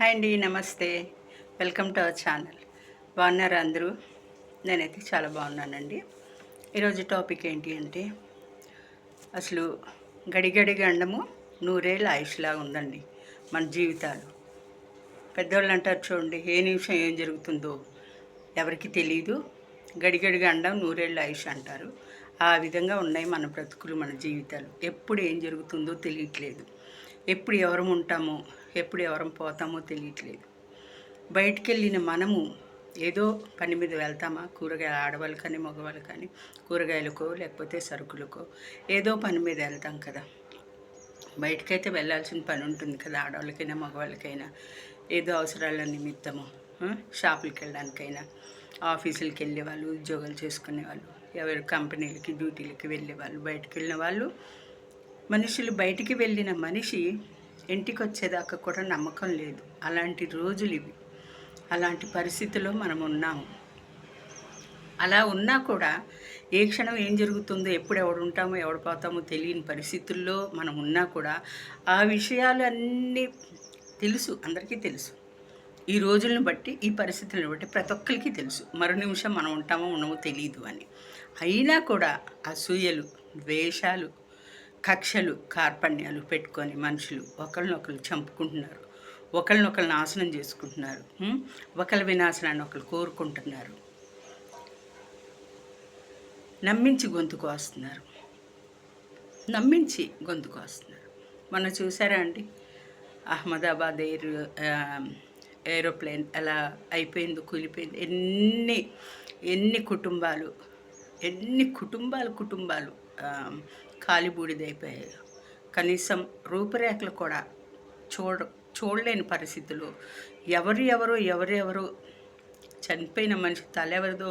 Hi అండి నమస్తే. Welcome to our channel. బాగున్నారు అందరూ? నేనైతే చాలా బాగున్నానండి. ఈరోజు టాపిక్ ఏంటి అంటే అసలు గడిగడి గండము నూరేళ్ళ ఆయుష్లా ఉందండి మన జీవితాలు. పెద్దవాళ్ళు అంటారు చూడండి ఏ నిమిషం ఏం జరుగుతుందో ఎవరికి తెలియదు గడిగడి గండం నూరేళ్ళ ఆయుష్ అంటారు. ఆ విధంగా ఉన్నాయి మన బ్రతుకులు మన జీవితాలు. ఎప్పుడు ఏం జరుగుతుందో తెలియట్లేదు. ఎప్పుడు ఎవరు ఉంటామో ఎప్పుడు ఎవరం పోతామో తెలియట్లేదు. బయటికి వెళ్ళిన మనము ఏదో పని మీద వెళ్తామా? కూరగాయల ఆడవాళ్ళు కానీ మగవాళ్ళు కానీ కూరగాయలకో లేకపోతే సరుకులకో ఏదో పని మీద వెళ్తాం కదా. బయటకైతే వెళ్ళాల్సిన పని ఉంటుంది కదా ఆడవాళ్ళకైనా మగవాళ్ళకైనా. ఏదో అవసరాల నిమిత్తము షాపులకి వెళ్ళడానికైనా ఆఫీసులకి వెళ్ళే వాళ్ళు ఉద్యోగాలు చేసుకునే వాళ్ళు ఎవరి కంపెనీలకి డ్యూటీలకి వెళ్ళే వాళ్ళు బయటకు వెళ్ళిన వాళ్ళు మనుషులు బయటికి వెళ్ళిన మనిషి ఇంటికి వచ్చేదాకా కూడా నమ్మకం లేదు. అలాంటి రోజులు ఇవి. అలాంటి పరిస్థితిలో మనం ఉన్నాము. అలా ఉన్నా కూడా ఏ క్షణం ఏం జరుగుతుందో ఎప్పుడు ఎవడు ఉంటామో ఎవడు పోతామో తెలియని పరిస్థితుల్లో మనం ఉన్నా కూడా ఆ విషయాలు అన్నీ తెలుసు. అందరికీ తెలుసు. ఈ రోజులను బట్టి ఈ పరిస్థితులను బట్టి ప్రతి ఒక్కరికి తెలుసు. మరో నిమిషం మనం ఉంటామో ఉండమో తెలియదు అని. అయినా కూడా అసూయలు ద్వేషాలు కక్షలు కార్పణ్యాలు పెట్టుకొని మనుషులు ఒకరినొకరు చంపుకుంటున్నారు. ఒకరినొకరు నాశనం చేసుకుంటున్నారు. ఒకరి వినాశనాన్ని ఒకరు కోరుకుంటున్నారు. నమ్మించి గొంతుకు వస్తున్నారు నమ్మించి గొంతుకు వస్తున్నారు మొన్న చూసారా అండి? అహ్మదాబాద్ ఎయిర్ ఏరోప్లేన్ ఎలా అయిపోయిందో కూలిపోయింది. ఎన్ని ఎన్ని కుటుంబాలు ఎన్ని కుటుంబాలు కుటుంబాలు కాలిబూడిదైపోయాయి కనీసం రూపురేఖలు కూడా చూడ చూడలేని పరిస్థితులు. ఎవరు ఎవరో ఎవరెవరు చనిపోయిన మనిషి తలెవరిదో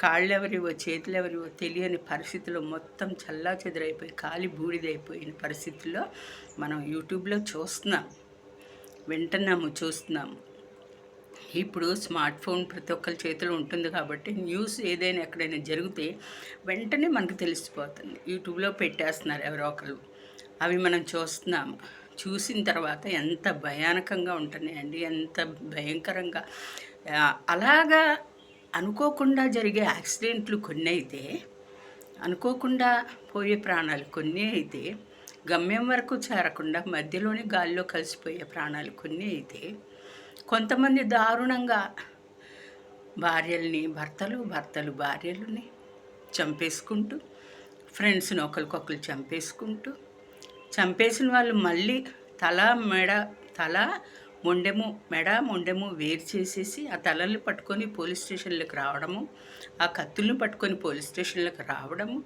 కాళ్ళెవరివో చేతులెవరివో తెలియని పరిస్థితుల్లో మొత్తం చల్లా చెదరైపోయి కాలి బూడిదైపోయిన పరిస్థితుల్లో మనం యూట్యూబ్లో చూస్తున్నాం. వింటున్నాము చూస్తున్నాము. ఇప్పుడు స్మార్ట్ ఫోన్ ప్రతి ఒక్కరి చేతిలో ఉంటుంది కాబట్టి న్యూస్ ఏదైనా ఎక్కడైనా జరిగితే వెంటనే మనకు తెలిసిపోతుంది. యూట్యూబ్లో పెట్టేస్తున్నారు ఎవరో ఒకరు. అవి మనం చూస్తున్నాము. చూసిన తర్వాత ఎంత భయానకంగా ఉంటున్నాయండి ఎంత భయంకరంగా. అలాగా అనుకోకుండా జరిగే యాక్సిడెంట్లు కొన్ని అయితే అనుకోకుండా పోయే ప్రాణాలు కొన్ని అయితే గమ్యం వరకు చేరకుండా మధ్యలోనే గాల్లో కలిసిపోయే ప్రాణాలు కొన్ని అయితే కొంతమంది దారుణంగా భార్యల్ని భర్తలు భర్తలు భార్యలని చంపేసుకుంటూ ఫ్రెండ్స్ని ఒకరికొకరు చంపేసుకుంటూ చంపేసిన వాళ్ళు మళ్ళీ తల మెడ తల మొండెము మెడ మొండెము వేరు చేసేసి ఆ తలల్ని పట్టుకొని పోలీస్ స్టేషన్లకు రావడము ఆ కత్తుల్ని పట్టుకొని పోలీస్ స్టేషన్లకు రావడము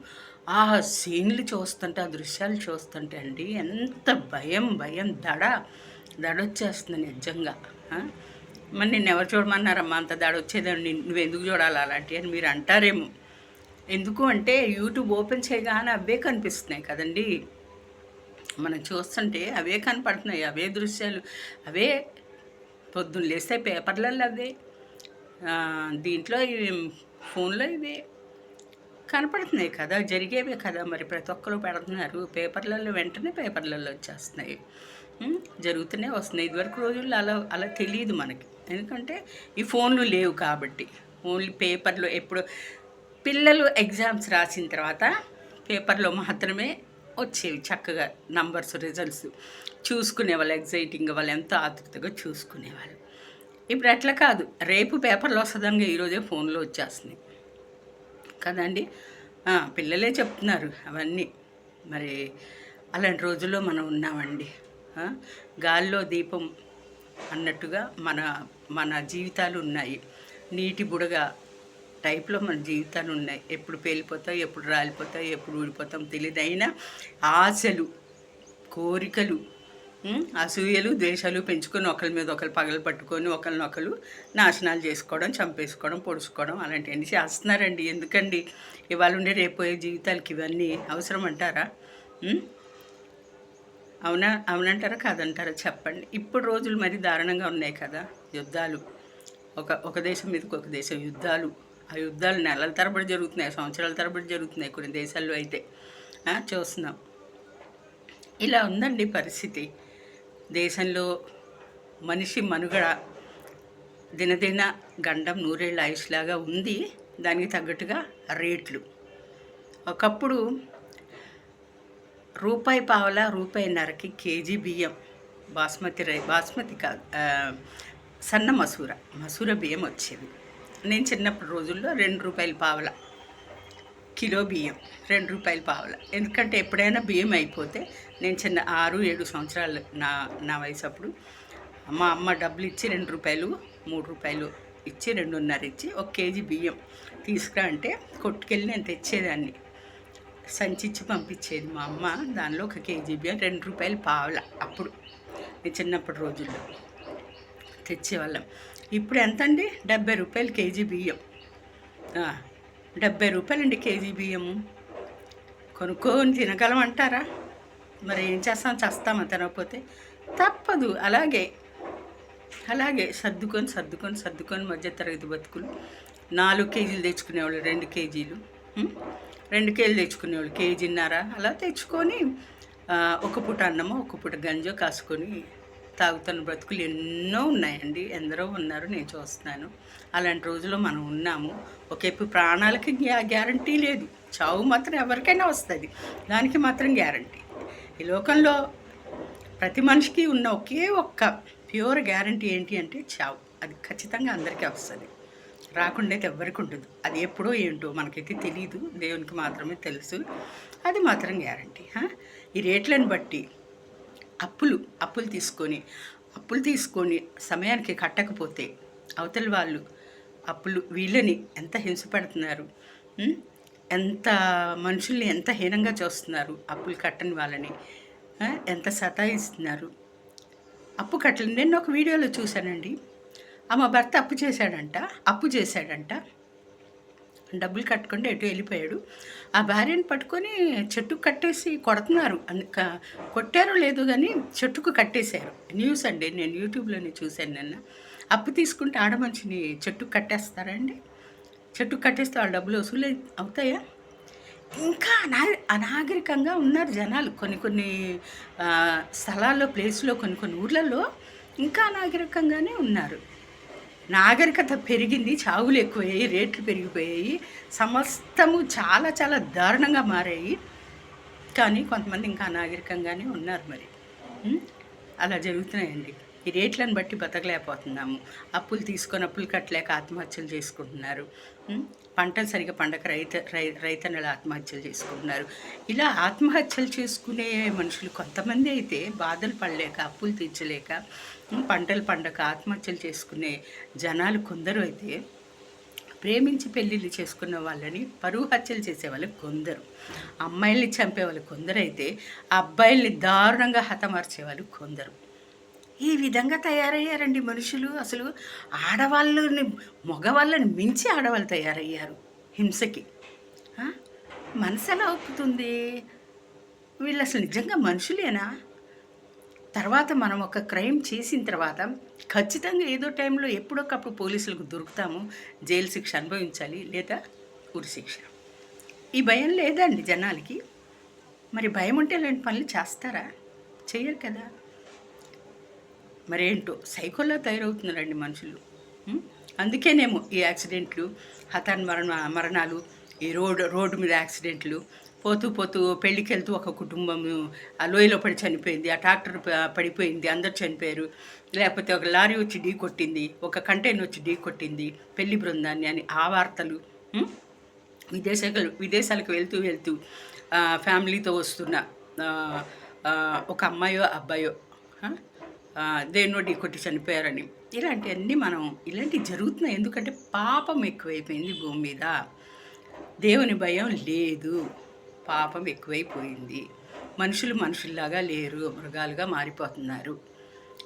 ఆ సీన్లు చూస్తుంటే ఆ దృశ్యాలు చూస్తుంటే అండి ఎంత భయం భయం దడ దడొచ్చేస్తుంది నిజంగా. మరి నిన్ను ఎవరు చూడమన్నారమ్మా? అంత దాడి వచ్చేదండి నువ్వు ఎందుకు చూడాలి అలాంటివి అని మీరు అంటారేమో. ఎందుకు అంటే యూట్యూబ్ ఓపెన్ చేయగానే అవే కనిపిస్తున్నాయి కదండి. మనం చూస్తుంటే అవే కనపడుతున్నాయి అవే దృశ్యాలు అవే పొద్దున్న లేస్తే పేపర్లలో అవే దీంట్లో ఫోన్లో ఇవే కనపడుతున్నాయి కదా జరిగేవే కదా మరి ప్రతి ఒక్కరు పెడుతున్నారు. పేపర్లలో వెంటనే పేపర్లలో వచ్చేస్తున్నాయి. జరుగుతూనే వస్తున్నాయి. ఇదివరకు రోజుల్లో అలా అలా తెలియదు మనకి. ఎందుకంటే ఈ ఫోన్లు లేవు కాబట్టి. ఓన్లీ పేపర్లో ఎప్పుడు పిల్లలు ఎగ్జామ్స్ రాసిన తర్వాత పేపర్లో మాత్రమే వచ్చేవి చక్కగా నంబర్స్ రిజల్ట్స్. చూసుకునే వాళ్ళు ఎగ్జైటింగ్ వాళ్ళు ఎంతో ఆతృతగా చూసుకునేవాళ్ళు ఇప్పుడు అట్లా కాదు. రేపు పేపర్లో వస్తుందంగా ఈరోజే ఫోన్లో వచ్చేస్తున్నాయి. కదండి? పిల్లలే చెప్తున్నారు అవన్నీ. మరి అలాంటి రోజుల్లో మనం ఉన్నామండి. గాల్లో దీపం అన్నట్టుగా మన మన జీవితాలు ఉన్నాయి. నీటి బుడగ టైప్లో మన జీవితాలు ఉన్నాయి. ఎప్పుడు పేలిపోతాయి ఎప్పుడు రాలిపోతాయి ఎప్పుడు ఊడిపోతాం తెలియదైనా ఆశలు కోరికలు అసూయలు ద్వేషాలు పెంచుకొని ఒకరి మీద ఒకరు పగలు పట్టుకొని ఒకరినొకరు నాశనాలు చేసుకోవడం చంపేసుకోవడం పొడుచుకోవడం అలాంటివన్నీ చేస్తున్నారండి. ఎందుకండి? ఇవాళ ఉండే రేపోయే జీవితాలకి ఇవన్నీ అవసరం అంటారా? అవునా? అవునంటారా? కాదంటారా? చెప్పండి. ఇప్పుడు రోజులు మరి దారుణంగా ఉన్నాయి కదా యుద్ధాలు. ఒక ఒక దేశం మీదకి ఒక దేశం యుద్ధాలు. ఆ యుద్ధాలు నెలల తరబడి జరుగుతున్నాయి సంవత్సరాల తరబడి జరుగుతున్నాయి కొన్ని దేశాల్లో అయితే. చూస్తున్నాం. ఇలా ఉందండి పరిస్థితి. దేశంలో మనిషి మనుగడ దినదిన గండం నూరేళ్ళ ఆయుష్లాగా ఉంది. దానికి తగ్గట్టుగా రేట్లు. ఒకప్పుడు రూపాయి పావల రూపాయిన్నరకి కేజీ బియ్యం. బాస్మతి రై బాస్మతి కాదు సన్న మసూర మసూర బియ్యం వచ్చేది. నేను చిన్నప్పటి రోజుల్లో రెండు రూపాయలు పావల కిలో బియ్యం రెండు రూపాయలు పావల. ఎందుకంటే ఎప్పుడైనా బియ్యం అయిపోతే నేను చిన్న ఆరు ఏడు సంవత్సరాలు నా నా వయసు అప్పుడు మా అమ్మ డబ్బులు ఇచ్చి రెండు రూపాయలు మూడు రూపాయలు ఇచ్చి రెండున్నర ఇచ్చి ఒక కేజీ బియ్యం తీసుకురా అంటే కొట్టుకెళ్ళి నేను తెచ్చేదాన్ని. సంచిచ్చి పంపించేది మా అమ్మ. దానిలో ఒక కేజీ బియ్యం రెండు రూపాయలు పావల అప్పుడు చిన్నప్పటి రోజుల్లో తెచ్చేవాళ్ళం. ఇప్పుడు ఎంత అండి డెబ్బై రూపాయలు కేజీ బియ్యం. డెబ్బై రూపాయలండి కేజీ బియ్యము. కొనుక్కొని తినగలం అంటారా? మరి ఏం చేస్తాం? చేస్తామా తినకపోతే? తప్పదు. అలాగే అలాగే సర్దుకొని సర్దుకొని సర్దుకొని మధ్య తరగతి బతుకులు. నాలుగు కేజీలు తెచ్చుకునేవాళ్ళు రెండు కేజీలు. రెండు కేజీలు తెచ్చుకునేవాళ్ళు కేజీన్నర అలా తెచ్చుకొని ఒక పూట అన్నమో ఒక పూట గంజో కాసుకొని తాగుతున్న బ్రతుకులు ఎన్నో ఉన్నాయండి. ఎందరో ఉన్నారు నేను చూస్తున్నాను. అలాంటి రోజుల్లో మనం ఉన్నాము. ఒకేపు ప్రాణాలకి గ్యారంటీ లేదు. చావు మాత్రం ఎవరికైనా వస్తుంది. దానికి మాత్రం గ్యారంటీ. ఈ లోకంలో ప్రతి మనిషికి ఉన్న ఒకే ఒక్క ప్యూర్ గ్యారంటీ ఏంటి అంటే చావు. అది ఖచ్చితంగా అందరికీ వస్తుంది. రాకుండా అయితే ఎవరికి ఉండదు. అది ఎప్పుడో ఏంటో మనకైతే తెలియదు దేవునికి మాత్రమే తెలుసు. అది మాత్రం గ్యారంటీ. ఈ రేట్లను బట్టి అప్పులు అప్పులు తీసుకొని అప్పులు తీసుకొని సమయానికి కట్టకపోతే అవతల వాళ్ళు అప్పులు వీళ్ళని ఎంత హింస పెడుతున్నారు? ఎంత మనుషుల్ని ఎంత హీనంగా చూస్తున్నారు అప్పులు కట్టని వాళ్ళని? ఎంత సతాయిస్తున్నారు? అప్పు కట్టలేదు. నేను ఒక వీడియోలో చూశానండి. ఆ మా భర్త అప్పు చేశాడంట అప్పు చేశాడంట. డబ్బులు కట్టుకుంటే ఎటు వెళ్ళిపోయాడు. ఆ భార్యను పట్టుకొని చెట్టుకు కట్టేసి కొడుతున్నారు. అందుక కొట్టారో లేదో కానీ చెట్టుకు కట్టేశారు. న్యూస్ అండి నేను యూట్యూబ్లోనే చూశాను నిన్న. అప్పు తీసుకుంటే ఆడమనిషిని చెట్టుకు కట్టేస్తారండి చెట్టుకు కట్టేస్తే వాళ్ళ డబ్బులు వసూలు అవుతాయా? ఇంకా అనా అనాగరికంగా ఉన్నారు జనాలు. కొన్ని కొన్ని స్థలాల్లో ప్లేస్లో కొన్ని కొన్ని ఊర్లలో ఇంకా అనాగరికంగానే ఉన్నారు. నాగరికత పెరిగింది చావులు ఎక్కువయ్యాయి రేట్లు పెరిగిపోయాయి సమస్తము చాలా చాలా దారుణంగా మారాయి. కానీ కొంతమంది ఇంకా అనాగరికంగానే ఉన్నారు మరి. అలా జరుగుతున్నాయండి. ఈ రేట్లను బట్టి బతకలేకపోతున్నాము. అప్పులు తీసుకొని అప్పులు కట్టలేక ఆత్మహత్యలు చేసుకుంటున్నారు. పంటలు సరిగా పండక రైత రై రైతన్నలు ఆత్మహత్యలు చేసుకుంటున్నారు. ఇలా ఆత్మహత్యలు చేసుకునే మనుషులు కొంతమంది అయితే బాధలు పడలేక అప్పులు తీర్చలేక పంటలు పండక ఆత్మహత్యలు చేసుకునే జనాలు కొందరు అయితే ప్రేమించి పెళ్ళిళ్ళు చేసుకున్న వాళ్ళని పరువు హత్యలు చేసే వాళ్ళు కొందరు. అమ్మాయిల్ని చంపే వాళ్ళు కొందరైతే అబ్బాయిల్ని దారుణంగా హతమార్చే వాళ్ళు కొందరు. ఈ విధంగా తయారయ్యారండి మనుషులు. అసలు ఆడవాళ్ళని మగవాళ్ళని మించి ఆడవాళ్ళు తయారయ్యారు హింసకి. మనసు ఎలా ఒప్పుతుంది? వీళ్ళు అసలు నిజంగా మనుషులేనా? తర్వాత మనం ఒక క్రైమ్ చేసిన తర్వాత ఖచ్చితంగా ఏదో టైంలో ఎప్పుడొకప్పుడు పోలీసులకు దొరుకుతాము. జైలు శిక్ష అనుభవించాలి లేదా ఉరిశిక్ష ఈ భయం లేదండి జనాలకి. మరి భయం ఉంటే ఇలాంటి పనులు చేస్తారా? చేయరు కదా. మరేంటో. సైకోలా తయారవుతున్నారండి మనుషులు. అందుకేనేమో ఈ యాక్సిడెంట్లు హతాన్ మరణ మరణాలు ఈ రోడ్డు రోడ్డు మీద యాక్సిడెంట్లు పోతూ పోతూ పెళ్ళికి వెళ్తూ ఒక కుటుంబం ఆ లోయలో పడి చనిపోయింది ఆ ట్రాక్టర్ పడిపోయింది అందరు చనిపోయారు. లేకపోతే ఒక లారీ వచ్చి ఢీ కొట్టింది ఒక కంటైనర్ వచ్చి ఢీ కొట్టింది పెళ్ళి బృందాన్ని అని ఆ వార్తలు ఉం? విదేశాలు విదేశాలకు వెళ్తూ వెళ్తూ ఫ్యామిలీతో వస్తున్న ఒక అమ్మాయో అబ్బాయో ఆ, కొట్టి చనిపోయారని. ఇలాంటివన్నీ మనం ఇలాంటివి జరుగుతున్నాయి. ఎందుకంటే పాపం ఎక్కువైపోయింది భూమి మీద. దేవుని భయం లేదు. పాపం ఎక్కువైపోయింది. మనుషులు మనుషుల్లాగా లేరు. మృగాలుగా మారిపోతున్నారు.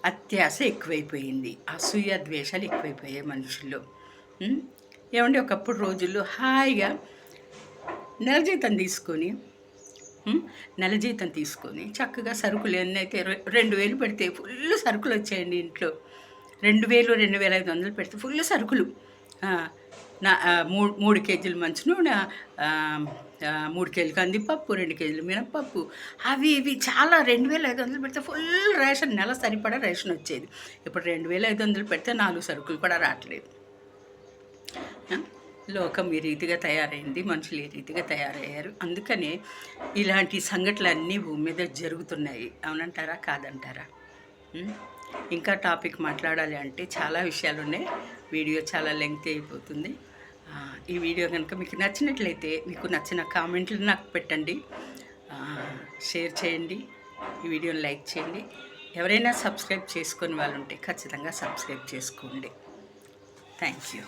అత్యాశ ఎక్కువైపోయింది. అసూయ ద్వేషాలు ఎక్కువైపోయాయి మనుషుల్లో. ఏమంటే ఒకప్పుడు రోజుల్లో హాయిగా నెల జీతం తీసుకొని నెల జీతం తీసుకొని చక్కగా సరుకులు ఎన్నైతే రెండు వేలు పెడితే ఫుల్ సరుకులు వచ్చాయండి ఇంట్లో. రెండు వేలు రెండు వేల ఐదు వందలు పెడితే ఫుల్ సరుకులు. నా మూడు మూడు కేజీలు మంచి నూనె మూడు కేజీలు కందిపప్పు రెండు కేజీలు మినపప్పు అవి ఇవి చాలా రెండు వేల ఐదు వందలు పెడితే ఫుల్ రేషన్ నెల సరిపడా రేషన్ వచ్చేది. ఇప్పుడు రెండు వేల ఐదు వందలు పెడితే నాలుగు సరుకులు కూడా రావట్లేదు. లోకం ఈ రీతిగా తయారైంది మనుషులు ఈ రీతిగా తయారయ్యారు. అందుకనే ఇలాంటి సంఘటనలు అన్నీ భూమి మీద జరుగుతున్నాయి. అవునంటారా? కాదంటారా? ఇంకా టాపిక్ మాట్లాడాలి అంటే చాలా విషయాలు ఉన్నాయి. వీడియో చాలా లెంగ్త్ అయిపోతుంది. ఈ వీడియో కనుక మీకు నచ్చినట్లయితే మీకు నచ్చిన కామెంట్లు నాకు పెట్టండి. షేర్ చేయండి. ఈ వీడియోని లైక్ చేయండి. ఎవరైనా సబ్స్క్రైబ్ చేసుకొని వాళ్ళు ఉంటే ఖచ్చితంగా సబ్స్క్రైబ్ చేసుకోండి. Thank you.